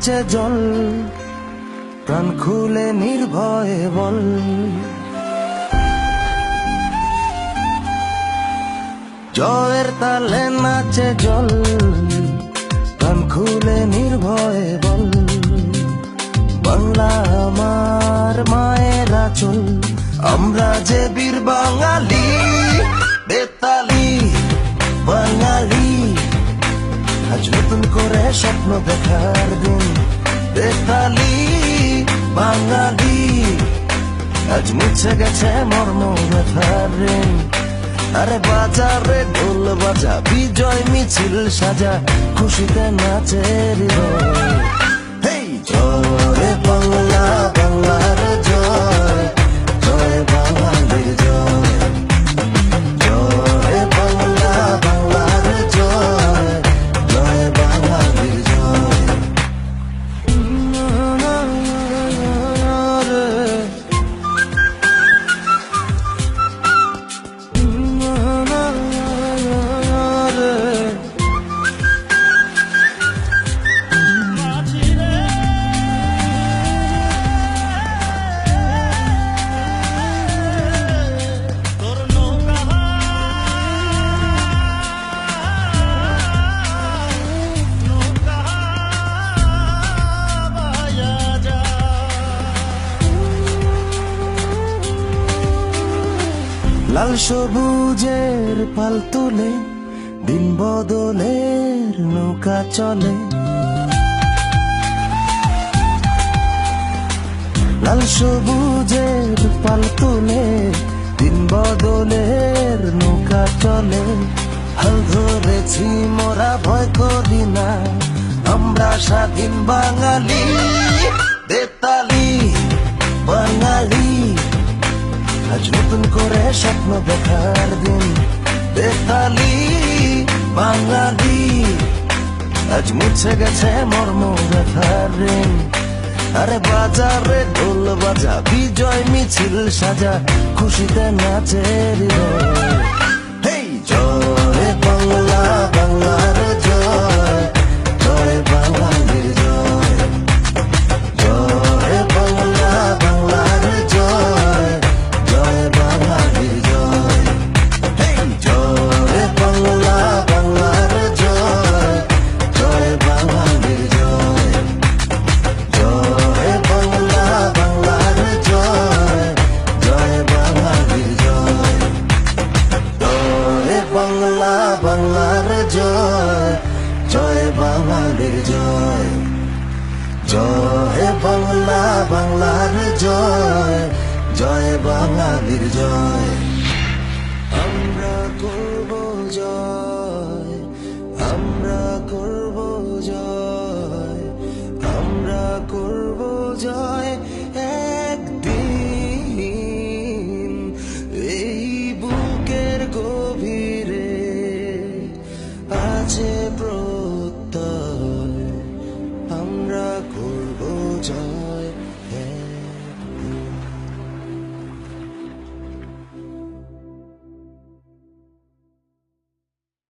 তালে জল, প্রাণ খুলে নির্ভয়ে বল। জয়ের তালে নাচে জল, প্রাণ খুলে নির্ভয়ে বল। বাংলা আমার মায়ের আচল আমরা যে বীর বাঙালি স্বপ্ন দেখার দিন বেতালি বাঙালি। আজ মুছে গেছে মর্ম ব্যথার ঋণ। আরে বাজারে ঢোল বাজা, বিজয় মিছিল সাজা, খুশিতে নাচের হৃদয় লাল সবুজের পাল তুলে, দিন বদলের নৌকা চলে। লাল সবুজের পাল তুলে, দিন বদলের নৌকা চলে। হাল ধরেছি, মোরা ভয় করি না, আমরা স্বাধীন বাঙালি, বেতালি আজ নতুন করে স্বপ্ন দেখার দিন। বেতালি বাঙালি, আজ মুছে গেছে মর্ম ব্যথার ঋণ। আরে বাজারে ঢোল বাজা, বিজয় মিছিল সাজা, খুশিতে নাচের জয়। জয় বাংলা বাংলার জয়। জয় বাঙালির জয়। আমরা করব জয়। করব যা